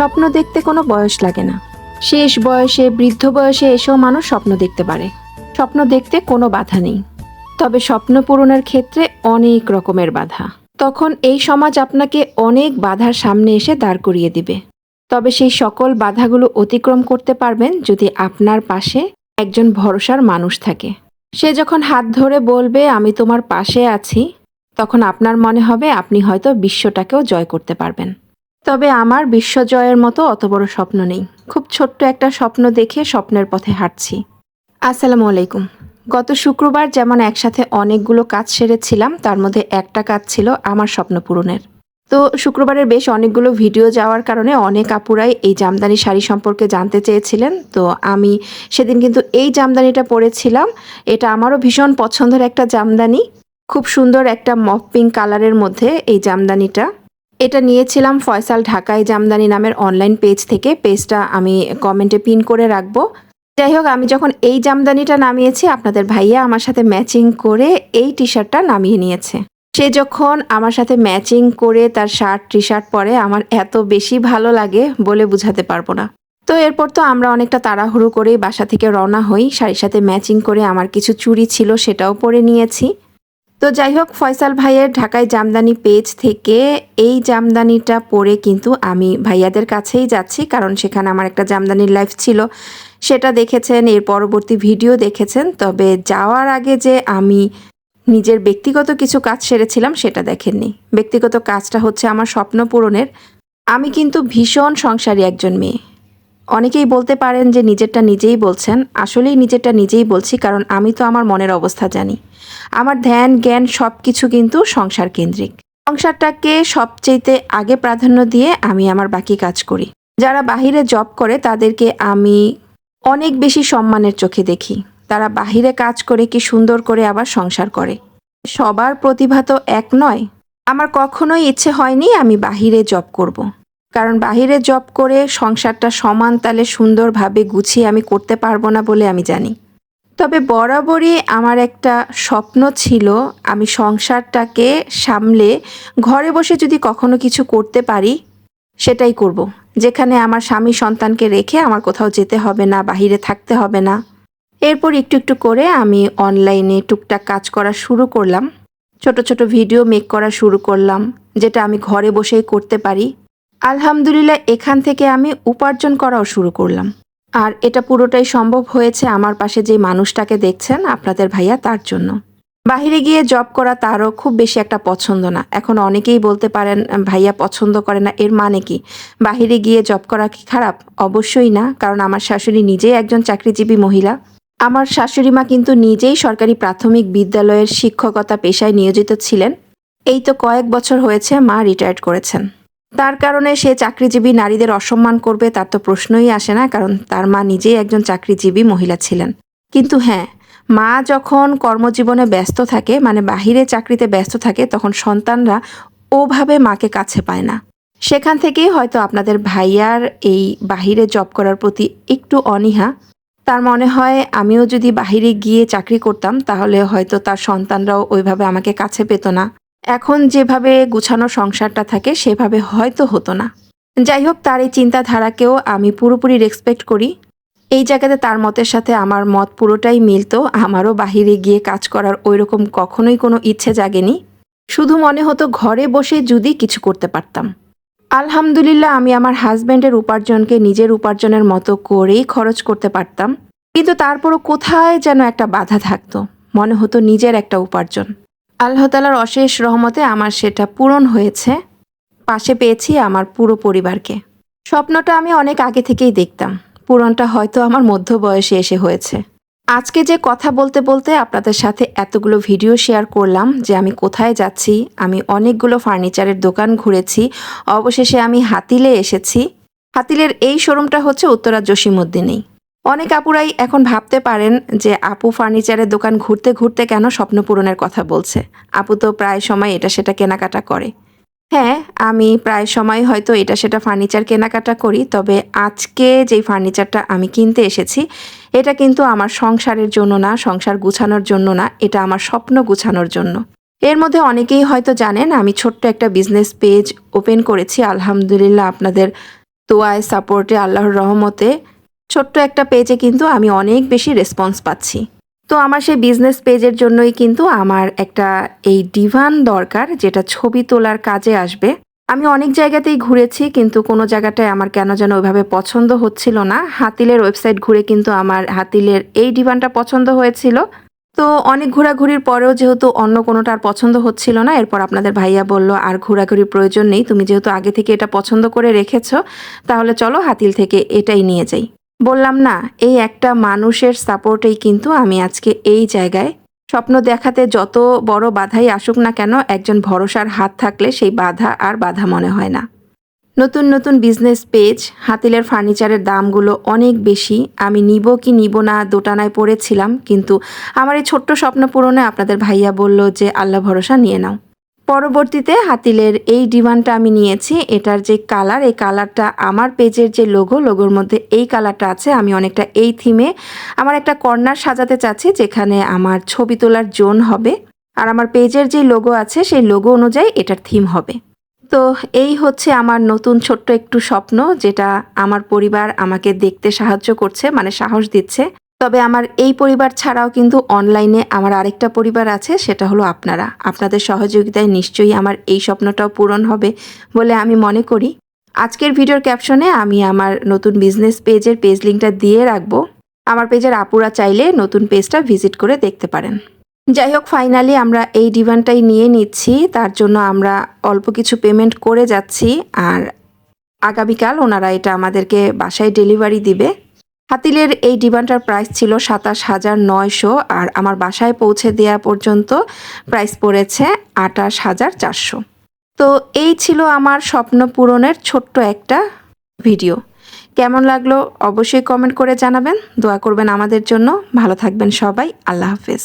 স্বপ্ন দেখতে কোনো বয়স লাগে না। শেষ বয়সে, বৃদ্ধ বয়সে এসেও মানুষ স্বপ্ন দেখতে পারে। স্বপ্ন দেখতে কোনো বাধা নেই। তবে স্বপ্ন পূরণের ক্ষেত্রে অনেক রকমের বাধা। তখন এই সমাজ আপনাকে অনেক বাধার সামনে এসে দাঁড় করিয়ে দিবে। তবে সেই সকল বাধাগুলো অতিক্রম করতে পারবেন যদি আপনার পাশে একজন ভরসার মানুষ থাকে। সে যখন হাত ধরে বলবে, আমি তোমার পাশে আছি, তখন আপনার মনে হবে আপনি হয়তো বিশ্বটাকেও জয় করতে পারবেন। তবে আমার বিশ্বজয়ের মতো অত বড় স্বপ্ন নেই। খুব ছোট্ট একটা স্বপ্ন দেখে স্বপ্নের পথে হাঁটছি। আসসালামু আলাইকুম। গত শুক্রবার যেমন একসাথে অনেকগুলো কাজ সেরেছিলাম, তার মধ্যে একটা কাজ ছিল আমার স্বপ্ন পূরণের। তো শুক্রবারের বেশ অনেকগুলো ভিডিও যাওয়ার কারণে অনেক আপুরাই এই জামদানি শাড়ি সম্পর্কে জানতে চেয়েছিলেন। তো আমি সেদিন কিন্তু এই জামদানিটা পরেছিলাম। এটা আমারও ভীষণ পছন্দের একটা জামদানি। খুব সুন্দর একটা মফ পিঙ্ক কালারের মধ্যে এই জামদানিটা। এটা নিয়েছিলাম ফয়সাল ঢাকাই জামদানি নামের অনলাইন পেজ থেকে। পেজটা আমি কমেন্টে পিন করে রাখব। যাই হোক, আমি যখন এই জামদানিটা নামিয়েছি, আপনাদের ভাইয়া আমার সাথে ম্যাচিং করে এই টি শার্টটা নামিয়ে নিয়েছে। সে যখন আমার সাথে ম্যাচিং করে তার শার্ট টি শার্ট পরে আমার এত বেশি ভালো লাগে বলে বুঝাতে পারব না। তো এরপর তো আমরা অনেকটা তাড়াহুড়ো করেই বাসা থেকে রওনা হই। শাড়ির সাথে ম্যাচিং করে আমার কিছু চুড়ি ছিল সেটাও পরে নিয়েছি। তো যাই হোক ফয়সাল ভাইয়ের ঢাকায় জামদানি পেজ থেকে এই জামদানিটা পরে কিন্তু আমি ভাইয়াদের কাছেই যাচ্ছি, কারণ সেখানে আমার একটা জামদানির লাইফ ছিল। সেটা দেখেছেন, এর পরবর্তী ভিডিও দেখেছেন, তবে যাওয়ার আগে যে আমি নিজের ব্যক্তিগত কিছু কাজ সেরেছিলাম সেটা দেখেননি। ব্যক্তিগত কাজটা হচ্ছে আমার স্বপ্ন পূরণের। আমি কিন্তু ভীষণ সংসারী একজন মেয়ে। অনেকেই বলতে পারেন যে নিজেরটা নিজেই বলছেন। আসলেই নিজেরটা নিজেই বলছি কারণ আমি তো আমার মনের অবস্থা জানি। আমার ধ্যান, জ্ঞান সব কিছু কিন্তু সংসার কেন্দ্রিক। সংসারটাকে সবচেয়েতে আগে প্রাধান্য দিয়ে আমি আমার বাকি কাজ করি। যারা বাহিরে জব করে তাদেরকে আমি অনেক বেশি সম্মানের চোখে দেখি। তারা বাহিরে কাজ করে কি সুন্দর করে আবার সংসার করে। সবার প্রতিভা তো এক নয়। আমার কখনোই ইচ্ছে হয়নি আমি বাহিরে জব করব। কারণ বাহিরে জব করে সংসারটা সমান তালে সুন্দরভাবে গুছিয়ে আমি করতে পারব না বলে আমি জানি। তবে বরাবরই আমার একটা স্বপ্ন ছিল আমি সংসারটাকে সামলে ঘরে বসে যদি কখনো কিছু করতে পারি, সেটাই করব। যেখানে আমার স্বামী সন্তানকে রেখে আমার কোথাও যেতে হবে না, বাহিরে থাকতে হবে না। এরপর একটু একটু করে আমি অনলাইনে টুকটাক কাজ করা শুরু করলাম। ছোট ছোট ভিডিও মেক করা শুরু করলাম, যেটা আমি ঘরে বসেই করতে পারি। আলহামদুলিল্লাহ, এখান থেকে আমি উপার্জন করাও শুরু করলাম। আর এটা পুরোটাই সম্ভব হয়েছে আমার পাশে যে মানুষটাকে দেখছেন আপনাদের ভাইয়া তার জন্য। বাহিরে গিয়ে জব করা তারও খুব বেশি একটা পছন্দ না। এখন অনেকেই বলতে পারেন ভাইয়া পছন্দ করে না। এর মানে কি? বাহিরে গিয়ে জব করা কি খারাপ? অবশ্যই না, কারণ আমার শাশুড়ি নিজেই একজন চাকরিজীবী মহিলা। আমার শাশুড়ি মা কিন্তু নিজেই সরকারি প্রাথমিক বিদ্যালয়ের শিক্ষকতা পেশায় নিয়োজিত ছিলেন। এই তো কয়েক বছর হয়েছে মা রিটায়ার্ড করেছেন। তার কারণে সে চাকরিজীবী নারীদের অসম্মান করবে তার তো প্রশ্নই আসে না, কারণ তার মা নিজেই একজন চাকরিজীবী মহিলা ছিলেন। কিন্তু হ্যাঁ মা যখন কর্মজীবনে ব্যস্ত থাকে মানে বাহিরে চাকরিতে ব্যস্ত থাকে, তখন সন্তানরা ওভাবে মাকে কাছে পায় না। সেখান থেকেই হয়তো আপনাদের ভাইয়ার এই বাহিরে জব করার প্রতি একটু অনীহা। তার মনে হয়, আমিও যদি বাহিরে গিয়ে চাকরি করতাম, তাহলে হয়তো তার সন্তানরাও ওইভাবে আমাকে কাছে পেত না। এখন যেভাবে গুছানো সংসারটা থাকে, সেভাবে হয়তো হতো না। যাই হোক তার এই চিন্তাধারাকেও আমি পুরোপুরি রেসপেক্ট করি। এই জায়গাতে তার মতের সাথে আমার মত পুরোটাই মিলতো। আমারও বাহিরে গিয়ে কাজ করার ওইরকম কখনোই কোনো ইচ্ছে জাগেনি। শুধু মনে হতো ঘরে বসে যদি কিছু করতে পারতাম। আলহামদুলিল্লাহ, আমি আমার হাজব্যান্ডের উপার্জনকে নিজের উপার্জনের মতো করেই খরচ করতে পারতাম। কিন্তু তারপরও কোথায় যেন একটা বাধা থাকতো। মনে হতো নিজের একটা উপার্জন। আল্লাহ তালার অশেষ রহমতে আমার সেটা পূরণ হয়েছে। পাশে পেয়েছি আমার পুরো পরিবারকে। স্বপ্নটা আমি অনেক আগে থেকেই দেখতাম। পূরণটা হয়তো আমার মধ্য বয়সে এসে হয়েছে। আজকে যে কথা বলতে বলতে আপনাদের সাথে এতগুলো ভিডিও শেয়ার করলাম যে আমি কোথায় যাচ্ছি, আমি অনেকগুলো ফার্নিচারের দোকান ঘুরেছি, অবশেষে আমি হাতিলে এসেছি। হাতিলের এই শোরুমটা হচ্ছে উত্তরা জসিমুদ্দিনেই অনেক আপুরাই এখন ভাবতে পারেন যে আপু ফার্নিচারের দোকান ঘুরতে ঘুরতে কেন স্বপ্ন পূরণের কথা বলছে। আপু তো প্রায় সময় এটা সেটা কেনাকাটা করে। হ্যাঁ আমি প্রায় সময় হয়তো এটা সেটা ফার্নিচার কেনাকাটা করি, তবে আজকে যেই ফার্নিচারটা আমি কিনতে এসেছি, এটা কিন্তু আমার সংসারের জন্য না, সংসার গুছানোর জন্য না, এটা আমার স্বপ্ন গুছানোর জন্য। এর মধ্যে অনেকেই হয়তো জানেন, আমি ছোট্ট একটা বিজনেস পেজ ওপেন করেছি, আলহামদুলিল্লাহ আপনাদের দোয়ায়, সাপোর্টে, আল্লাহর রহমতে। ছোট্ট একটা পেজে কিন্তু আমি অনেক বেশি রেসপন্স পাচ্ছি। তো আমার সেই বিজনেস পেজের জন্যই কিন্তু আমার একটা এই ডিভান দরকার, যেটা ছবি তোলার কাজে আসবে। আমি অনেক জায়গাতেই ঘুরেছি, কিন্তু কোনো জায়গাটায় আমার কেন যেন ওইভাবে পছন্দ হচ্ছিল না। হাতিলের ওয়েবসাইট ঘুরে কিন্তু আমার হাতিলের এই ডিভানটা পছন্দ হয়েছিল। তো অনেক ঘোরাঘুরির পরেও যেহেতু অন্য কোনোটা আর পছন্দ হচ্ছিল না, এরপর আপনাদের ভাইয়া বলল, আর ঘোরাঘুরির প্রয়োজন নেই, তুমি যেহেতু আগে থেকে এটা পছন্দ করে রেখেছ, তাহলে চলো হাতিল থেকে এটাই নিয়ে যাই। বললাম, না, এই একটা মানুষের সাপোর্টেই কিন্তু আমি আজকে এই জায়গায় স্বপ্ন দেখাতে যত বড় বাধাই আসুক না কেন, একজন ভরসার হাত থাকলে সেই বাধা আর বাধা মনে হয় না। নতুন নতুন বিজনেস পেজ হাতিলের ফার্নিচারের দামগুলো অনেক বেশি। আমি নিব কি নিব না দোটানায় পড়েছিলাম, কিন্তু আমার এই ছোট্ট স্বপ্ন পূরণে আপনাদের ভাইয়া বলল যে, আল্লাহ ভরসা, নিয়ে নাও। পরবর্তীতে হাতিলের এই ডিমান্ডটা আমি নিয়েছি, এটার যে কালার এই কালারটা আমার পেজের যে লোগো লোগোর মধ্যে এই কালারটা আছে, আমি অনেকটা এই থিমে আমার একটা কর্নার সাজাতে চাচ্ছি, যেখানে আমার ছবি তোলার জোন হবে আর আমার পেজের যে লোগো আছে, সেই লোগো অনুযায়ী এটার থিম হবে। তো এই হচ্ছে আমার নতুন ছোট্ট একটু স্বপ্ন, যেটা আমার পরিবার আমাকে দেখতে সাহায্য করছে মানে সাহস দিচ্ছে। তবে আমার এই পরিবার ছাড়াও কিন্তু অনলাইনে আমার আরেকটা পরিবার আছে, সেটা হলো আপনারা। আপনাদের সহযোগিতায় নিশ্চয়ই আমার এই স্বপ্নটাও পূরণ হবে বলে আমি মনে করি। আজকের ভিডিওর ক্যাপশনে আমি আমার নতুন বিজনেস পেজের পেজ লিঙ্কটা দিয়ে রাখব। আমার পেজের আপুরা চাইলে নতুন পেজটা ভিজিট করে দেখতে পারেন। যাই হোক ফাইনালি আমরা এই ডিভানটাই নিয়ে নিচ্ছি। তার জন্য আমরা অল্প কিছু পেমেন্ট করে যাচ্ছি। আর আগামীকাল ওনারা এটা আমাদেরকে বাসায় ডেলিভারি দিবে। হাতিলের এই ডিবানটার প্রাইস ছিল সাতাশ হাজার নয়শো আর আমার বাসায় পৌঁছে দেওয়া পর্যন্ত প্রাইস পড়েছে আটাশ হাজার চারশো। তো এই ছিল আমার স্বপ্ন পূরণের ছোট্ট একটা ভিডিও। কেমন লাগল অবশ্যই কমেন্ট করে জানাবেন। দোয়া করবেন আমাদের জন্য। ভালো থাকবেন সবাই। আল্লাহ হাফেজ।